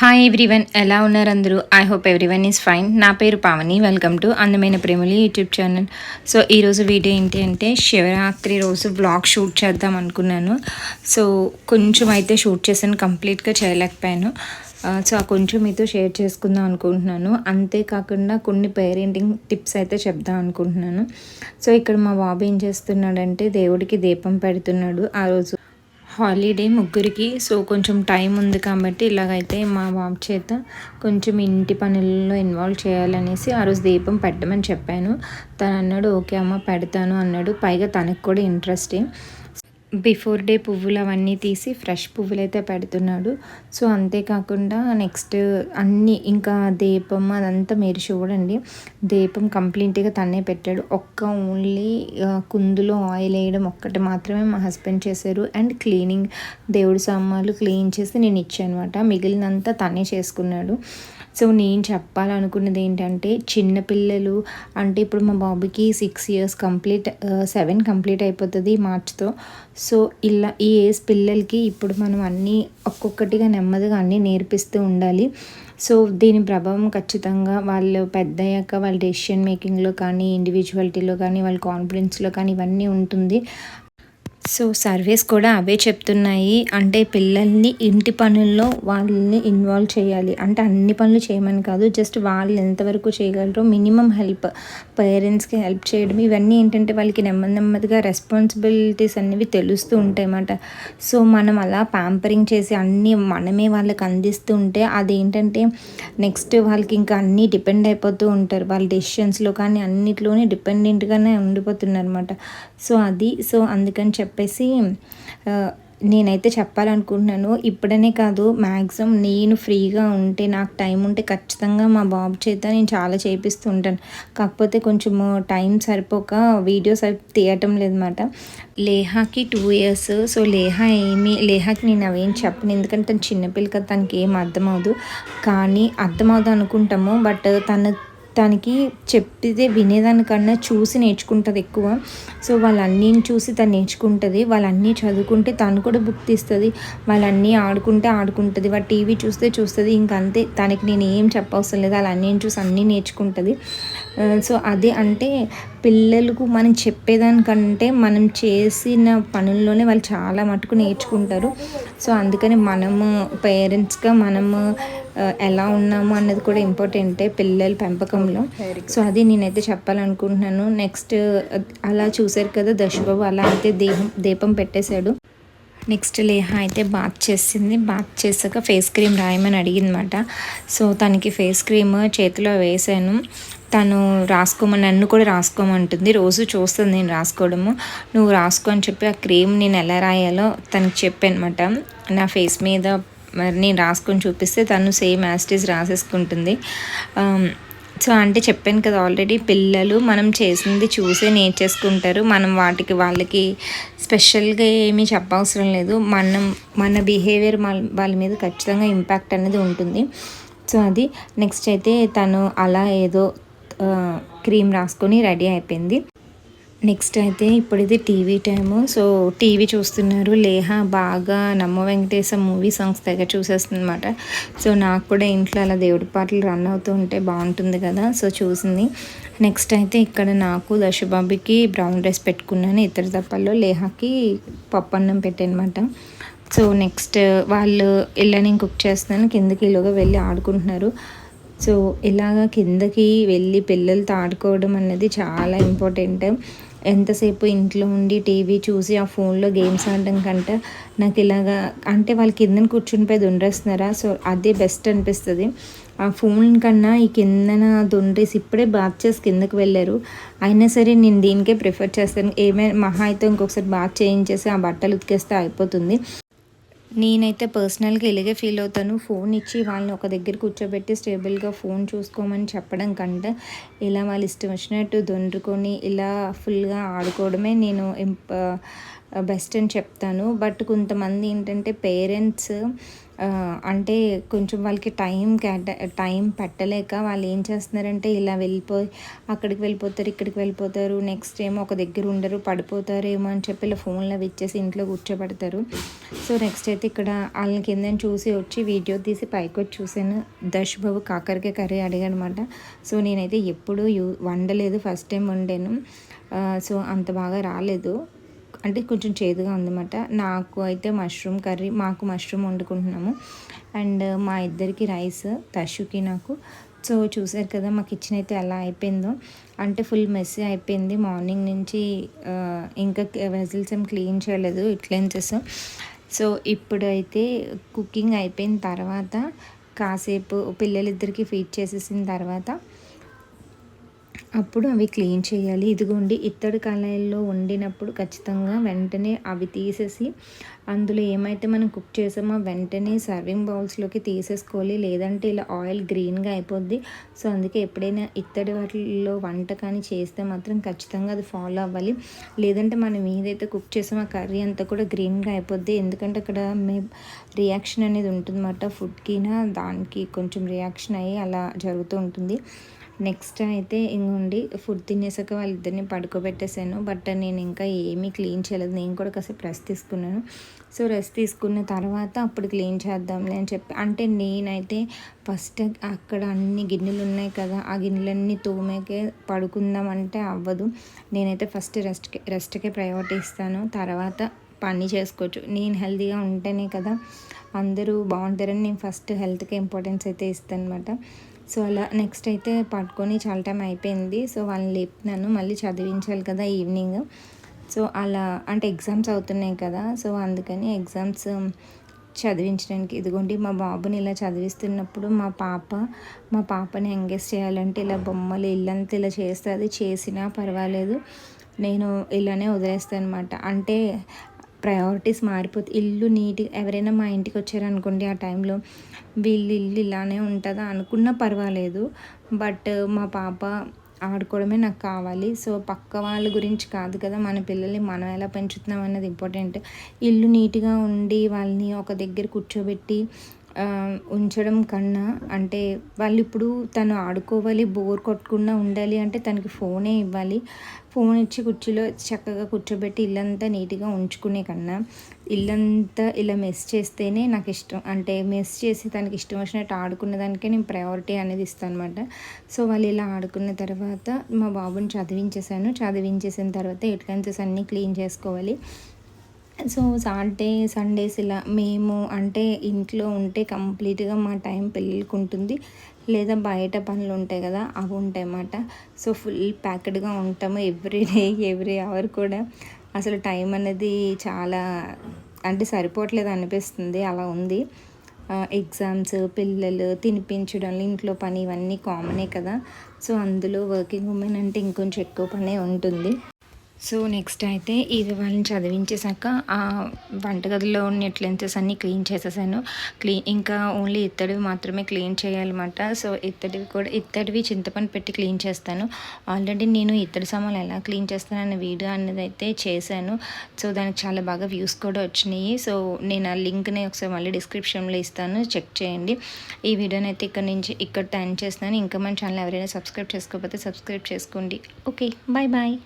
Hi everyone ఎలా ఉన్నారు అందరూ? I hope everyone is fine నా పేరు Pavani. Welcome to Andamaina Premalu YouTube channel so ఈరోజు వీడియో ఏంటి అంటే శివరాత్రి రోజు బ్లాగ్ షూట్ చేద్దాం అనుకున్నాను. సో కొంచెం అయితే షూట్ చేశాను కంప్లీట్గా చేయలేకపోయాను. Uh, సో ఆ కొంచెం మీతో షేర్ చేసుకుందాం అనుకుంటున్నాను. అంతేకాకుండా కొన్ని పేరెంటింగ్ టిప్స్ అయితే చెప్దాం అనుకుంటున్నాను. సో ఇక్కడ మా బాబు ఏం చేస్తున్నాడంటే దేవుడికి దీపం పెడుతున్నాడు. ఆ రోజు హాలిడే ముగ్గురికి. సో కొంచెం టైం ఉంది కాబట్టి ఇలాగైతే మా బాబు చేత కొంచెం ఇంటి పనుల్లో ఇన్వాల్వ్ చేయాలనేసి ఆ రోజు దీపం పెట్టమని చెప్పాను. తను అన్నాడు ఓకే అమ్మ పెడతాను అన్నాడు. పైగా తనకు కూడా ఇంట్రెస్టే. బిఫోర్ డే పువ్వులు అవన్నీ తీసి ఫ్రెష్ పువ్వులు అయితే పెడుతున్నాడు. సో అంతేకాకుండా నెక్స్ట్ అన్నీ ఇంకా దీపం అదంతా మీరు చూడండి. దీపం కంప్లీట్గా తనే పెట్టాడు. ఒక్క ఓన్లీ కుందులో ఆయిల్ వేయడం ఒక్కటి మాత్రమే మా హస్బెండ్ చేశారు. అండ్ క్లీనింగ్ దేవుడి సామాన్లు క్లీన్ చేసి నేను ఇచ్చానమాట. అనమాట మిగిలినంతా తనే చేసుకున్నాడు. సో నేను చెప్పాలనుకున్నది ఏంటంటే చిన్నపిల్లలు అంటే ఇప్పుడు మా బాబుకి six years complete seven complete అయిపోతుంది మార్చ్తో. సో ఇలా ఈ ఏజ్ పిల్లలకి ఇప్పుడు మనం అన్నీ ఒక్కొక్కటిగా నెమ్మదిగా అన్నీ నేర్పిస్తూ ఉండాలి. సో దీని ప్రభావం ఖచ్చితంగా వాళ్ళు పెద్ద అయ్యాక వాళ్ళ డెసిషన్ మేకింగ్లో కానీ ఇండివిజువాలిటీలో కానీ వాళ్ళ కాన్ఫిడెన్స్లో కానీ ఇవన్నీ ఉంటుంది. సో సర్వేస్ కూడా అవే చెప్తున్నాయి. అంటే పిల్లల్ని ఇంటి పనుల్లో వాళ్ళని ఇన్వాల్వ్ చేయాలి. అంటే అన్ని పనులు చేయమని కాదు జస్ట్ వాళ్ళు ఎంతవరకు చేయగలరో మినిమం హెల్ప్ పేరెంట్స్కి హెల్ప్ చేయడం. ఇవన్నీ ఏంటంటే వాళ్ళకి నెమ్మది నెమ్మదిగా రెస్పాన్సిబిలిటీస్ అనేవి తెలుస్తూ ఉంటాయి అన్నమాట. సో మనం అలా ప్యాంపరింగ్ చేసి అన్నీ మనమే వాళ్ళకి అందిస్తూ ఉంటే అదేంటంటే నెక్స్ట్ వాళ్ళకి ఇంకా అన్నీ డిపెండ్ అయిపోతూ ఉంటారు. వాళ్ళ డెసిషన్స్లో కానీ అన్నిట్లోనే డిపెండెంట్గానే ఉండిపోతున్నారు అనమాట సో అది సో అందుకని చెప్పేసి నేనైతే చెప్పాలనుకుంటున్నాను. ఇప్పుడనే కాదు మ్యాక్సిమం నేను ఫ్రీగా ఉంటే నాకు టైం ఉంటే ఖచ్చితంగా మా బాబు చేత నేను చాలా చేపిస్తూ ఉంటాను. కాకపోతే కొంచెం టైం సరిపోక వీడియోస్ అవి తీయటం లేదన్నమాట. లేహాకి టూ ఇయర్స్ సో లేహా ఏమి లేహాకి నేను అవేం చెప్పను. ఎందుకంటే తను చిన్నపిల్ల కదా తనకి ఏం అర్థమవుదు కానీ అర్థమవుదు అనుకుంటాము. బట్ తన తనకి చెప్పితే వినేదానికన్నా చూసి నేర్చుకుంటుంది ఎక్కువ. సో వాళ్ళన్నీ చూసి తను నేర్చుకుంటుంది. వాళ్ళన్నీ చదువుకుంటే తను కూడా బుక్ తీస్తుంది. వాళ్ళన్నీ ఆడుకుంటే ఆడుకుంటుంది. వాళ్ళ టీవీ చూస్తే చూస్తుంది. ఇంక అంతే తనకి నేను ఏం చెప్పవసరం లేదు. వాళ్ళన్నీ చూసి అన్నీ నేర్చుకుంటుంది. సో అదే అంటే పిల్లలకు మనం చెప్పేదానికంటే మనం చేసిన పనుల్లోనే వాళ్ళు చాలా మటుకు నేర్చుకుంటారు. సో అందుకని మనము పేరెంట్స్గా మనము ఎలా ఉన్నాము అన్నది కూడా ఇంపార్టెంటే పిల్లల పెంపకంలో. సో అది నేనైతే చెప్పాలనుకుంటున్నాను. నెక్స్ట్ అలా చూసారు కదా దశబాబు అలా అయితే దీపం దీపం పెట్టేశాడు. నెక్స్ట్ లేహ అయితే బాత్ చేసింది. బాత్ చేసాక ఫేస్ క్రీమ్ రాయమని అడిగిందన్నమాట. సో తనకి ఫేస్ క్రీమ్ చేతిలో వేసాను తను రాసుకోమని నన్ను కూడా రాసుకోమంటుంది. రోజు చూస్తుంది నేను రాసుకోవడము. నువ్వు రాసుకో అని చెప్పి ఆ క్రీమ్ నేను ఎలా రాయాలో తనకి చెప్పానమాట నా ఫేస్ మీద మరి నేను రాసుకొని చూపిస్తే తను సేమ్ యాస్టీస్ రాసేసుకుంటుంది. సో అంటే చెప్పాను కదా ఆల్రెడీ పిల్లలు మనం చేసింది చూసే నేర్చేసుకుంటారు. మనం వాటికి వాళ్ళకి స్పెషల్గా ఏమీ చెప్పవసరం లేదు. మనం మన బిహేవియర్ వాళ్ళ మీద ఖచ్చితంగా ఇంపాక్ట్ అనేది ఉంటుంది. సో అది నెక్స్ట్ అయితే తను అలా ఏదో క్రీమ్ రాసుకొని రెడీ అయిపోయింది. నెక్స్ట్ అయితే ఇప్పుడు ఇది టీవీ టైము. సో టీవీ చూస్తున్నారు లేహ బాగా నమ్మ వెంకటేశ మూవీ సాంగ్స్ తెగ చూసేస్తుందన్నమాట. సో నాకు కూడా ఇంట్లో అలా దేవుడి పాటలు రన్ అవుతూ ఉంటే బాగుంటుంది కదా. సో చూసింది. నెక్స్ట్ అయితే ఇక్కడ నాకు దశబాబుకి బ్రౌన్ రైస్ పెట్టుకున్నాను. ఇతర తప్పల్లో లేహాకి పప్పు అన్నం పెట్టానమాట. సో నెక్స్ట్ వాళ్ళు ఇలా నేను కుక్ చేస్తున్నాను. కిందకి ఇలాగా వెళ్ళి ఆడుకుంటున్నారు. సో ఇలాగ కిందకి వెళ్ళి పిల్లలతో ఆడుకోవడం అనేది చాలా ఇంపార్టెంట్. ఎంతసేపు ఇంట్లో ఉండి టీవీ చూసి ఆ ఫోన్లో గేమ్స్ ఆడడం కంటే నాకు ఇలాగా అంటే వాళ్ళు కిందన కూర్చునిపోయి దుండ్రేస్తున్నారా సో అదే బెస్ట్ అనిపిస్తుంది. ఆ ఫోన్ కన్నా ఈ కిందన దుండ్రేసి ఇప్పుడే బాత్ చేసి కిందకి వెళ్ళారు. అయినా సరే నేను దీనికే ప్రిఫర్ చేస్తాను. ఏమైనా మహా అయితే ఇంకొకసారి బాత్ చేయించేసి ఆ బట్టలు ఉతికేస్తే అయిపోతుంది. నేనైతే పర్సనల్గా ఇలాగే ఫీల్ అవుతాను. ఫోన్ ఇచ్చి వాళ్ళని ఒక దగ్గర కూర్చోబెట్టి స్టేబుల్గా ఫోన్ చూసుకోమని చెప్పడం కంటే ఇలా వాళ్ళు ఇష్టం వచ్చినట్టు దొండుకొని ఇలా ఫుల్గా ఆడుకోవడమే నేను బెస్ట్ అని చెప్తాను. బట్ కొంతమంది ఏంటంటే పేరెంట్స్ అంటే కొంచెం వాళ్ళకి టైం కేటా టైం పెట్టలేక వాళ్ళు ఏం చేస్తున్నారంటే ఇలా వెళ్ళిపోయి అక్కడికి వెళ్ళిపోతారు ఇక్కడికి వెళ్ళిపోతారు నెక్స్ట్ ఏమో ఒక దగ్గర ఉండరు పడిపోతారేమో అని చెప్పి ఇలా ఫోన్లో ఇచ్చేసి ఇంట్లో కూర్చోబెడతారు. సో నెక్స్ట్ అయితే ఇక్కడ వాళ్ళని కింద చూసి వచ్చి వీడియో తీసి పైకి వచ్చి చూశాను. దర్శ్ బాబు కాకరకాయ కర్రీ అడిగానమాట సో నేనైతే ఎప్పుడూ యూ వండలేదు ఫస్ట్ టైం వండాను. సో అంత బాగా రాలేదు. అంటే కొంచెం చేదుగా ఉందన్నమాట. నాకు అయితే మష్రూమ్ కర్రీ మాకు మష్రూమ్ వండుకుంటున్నాము. అండ్ మా ఇద్దరికి రైస్ తషుకి నాకు. సో చూసారు కదా మా కిచెన్ అయితే ఎలా అయిపోయిందో. అంటే ఫుల్ మెస్సీ అయిపోయింది. మార్నింగ్ నుంచి ఇంకా వెజిల్స్ ఏం క్లీన్ చేయలేదు ఇట్లెన్సెస్ సో ఇప్పుడైతే కుకింగ్ అయిపోయిన తర్వాత కాసేపు పిల్లలిద్దరికి ఫీడ్ చేసేసిన తర్వాత అప్పుడు అవి క్లీన్ చేయాలి. ఇదిగోండి ఇత్తడి కళాయిల్లో వండినప్పుడు ఖచ్చితంగా వెంటనే అవి తీసేసి అందులో ఏమైతే మనం కుక్ చేసామో వెంటనే సర్వింగ్ బౌల్స్లోకి తీసేసుకోవాలి. లేదంటే ఇలా ఆయిల్ గ్రీన్గా అయిపోద్ది. సో అందుకే ఎప్పుడైనా ఇత్తడి వాటిల్లో వంట కానీ చేస్తే మాత్రం ఖచ్చితంగా అది ఫాలో అవ్వాలి. లేదంటే మనం ఏదైతే కుక్ చేసామో ఆ కర్రీ అంతా కూడా గ్రీన్గా అయిపోద్ది. ఎందుకంటే అక్కడ మే రియాక్షన్ అనేది ఉంటుందన్నమాట. ఫుడ్కినా దానికి కొంచెం రియాక్షన్ అయ్యి అలా జరుగుతూ ఉంటుంది. నెక్స్ట్ అయితే ఇంకోండి ఫుడ్ తినేసాక వాళ్ళిద్దరిని పడుకోబెట్టేసాను. బట్ నేను ఇంకా ఏమీ క్లీన్ చేయలేదు. నేను కూడా కాసేపు రెస్ట్ తీసుకున్నాను. సో రెస్ట్ తీసుకున్న తర్వాత అప్పుడు క్లీన్ చేద్దాంలే అని చెప్పి అంటే నేనైతే ఫస్ట్ అక్కడ అన్ని గిన్నెలు ఉన్నాయి కదా ఆ గిన్నెలన్నీ తోమేకే పడుకుందాం అంటే అవ్వదు. నేనైతే ఫస్ట్ రెస్ట్కే రెస్ట్కే ప్రయారిటీ ఇస్తాను. తర్వాత పని చేసుకోవచ్చు. నేను హెల్తీగా ఉంటేనే కదా అందరూ బాగుంటారని నేను ఫస్ట్ హెల్త్కి ఇంపార్టెన్స్ అయితే ఇస్తాను అనమాట సో అలా నెక్స్ట్ అయితే పట్టుకొని చాలా టైం అయిపోయింది. సో వాళ్ళని లేపినాను. మళ్ళీ చదివించాలి కదా ఈవినింగ్. సో అలా అంటే ఎగ్జామ్స్ అవుతున్నాయి కదా. సో అందుకని ఎగ్జామ్స్ చదివించడానికి ఇదిగోండి మా బాబుని ఇలా చదివిస్తున్నప్పుడు మా పాప మా పాపని ఎంగేజ్ చేయాలంటే ఇలా బొమ్మలు ఇల్లంతా ఇలా చేస్తుంది చేసినా పర్వాలేదు. నేను ఇలానే వదిలేస్తాను అనమాట అంటే ప్రయారిటీస్ మారిపోతే ఇల్లు నీట్గా ఎవరైనా మా ఇంటికి వచ్చారనుకోండి ఆ టైంలో వీళ్ళు ఇల్లు ఇలానే ఉంటుందా అనుకున్నా పర్వాలేదు. బట్ మా పాప ఆడుకోవడమే నాకు కావాలి. సో పక్క వాళ్ళ గురించి కాదు కదా మన పిల్లల్ని మనం ఎలా పెంచుతున్నాం అన్నది ఇంపార్టెంట్. ఇల్లు నీట్గా ఉండి వాళ్ళని ఒక దగ్గర కూర్చోబెట్టి ఉంచడం కన్నా అంటే వాళ్ళు ఇప్పుడు తను ఆడుకోవాలి బోర్ కొట్టకుండా ఉండాలి అంటే తనకి ఫోనే ఇవ్వాలి. ఫోన్ ఇచ్చి కుర్చీలో చక్కగా కూర్చోబెట్టి ఇల్లంతా నీట్గా ఉంచుకునే కన్నా ఇల్లంతా ఇలా మెస్ చేస్తేనే నాకు ఇష్టం. అంటే మెస్ చేసి తనకి ఇష్టం వచ్చినట్టు ఆడుకున్న దానికే నేను ప్రయారిటీ అనేది ఇస్తాను అనమాట సో వాళ్ళు ఇలా ఆడుకున్న తర్వాత మా బాబుని చదివించేసాను చదివించేసిన తర్వాత ఎట్లెన్సెస్ అన్నీ క్లీన్ చేసుకోవాలి. సో సాటర్డే సండేస్ ఇలా మేము అంటే ఇంట్లో ఉంటే కంప్లీట్గా మా టైం పిల్లలకి ఉంటుంది లేదా బయట పనులు ఉంటాయి కదా అవి ఉంటాయి అన్నమాట సో ఫుల్ ప్యాక్డ్గా ఉంటాము ఎవ్రీ డే ఎవ్రీ అవర్ కూడా. అసలు టైం అనేది చాలా అంటే సరిపోవట్లేదు అనిపిస్తుంది అలా ఉంది. ఎగ్జామ్స్ పిల్లలు తినిపించడం ఇంట్లో పని ఇవన్నీ కామనే కదా. సో అందులో వర్కింగ్ ఉమెన్ అంటే ఇంకొంచెం ఎక్కువ పనే ఉంటుంది. సో నెక్స్ట్ అయితే ఇది వాళ్ళని చదివించేశాక ఆ వంటగదిలో ఉన్న ఎట్లెన్సెస్ అన్నీ క్లీన్ చేసేసాను. క్లీన్ ఇంకా ఓన్లీ ఇత్తడివి మాత్రమే క్లీన్ చేయాలన్నమాట. సో ఇత్తడివి కూడా ఇత్తడివి చింతపండు పెట్టి క్లీన్ చేస్తాను. ఆల్రెడీ నేను ఇత్తడి సామాన్లు ఎలా క్లీన్ చేస్తాను అనే వీడియో అనేది అయితే చేశాను. సో దానికి చాలా బాగా వ్యూస్ కూడా వచ్చినాయి. సో నేను ఆ లింక్ని ఒకసారి మళ్ళీ డిస్క్రిప్షన్లో ఇస్తాను. చెక్ చేయండి. ఈ వీడియోని అయితే ఇక్కడ నుంచి ఇక్కడ టైం చేస్తాను ఇంకా మన ఛానల్ ఎవరైనా సబ్స్క్రైబ్ చేసుకోకపోతే సబ్స్క్రైబ్ చేసుకోండి. Okay bye bye.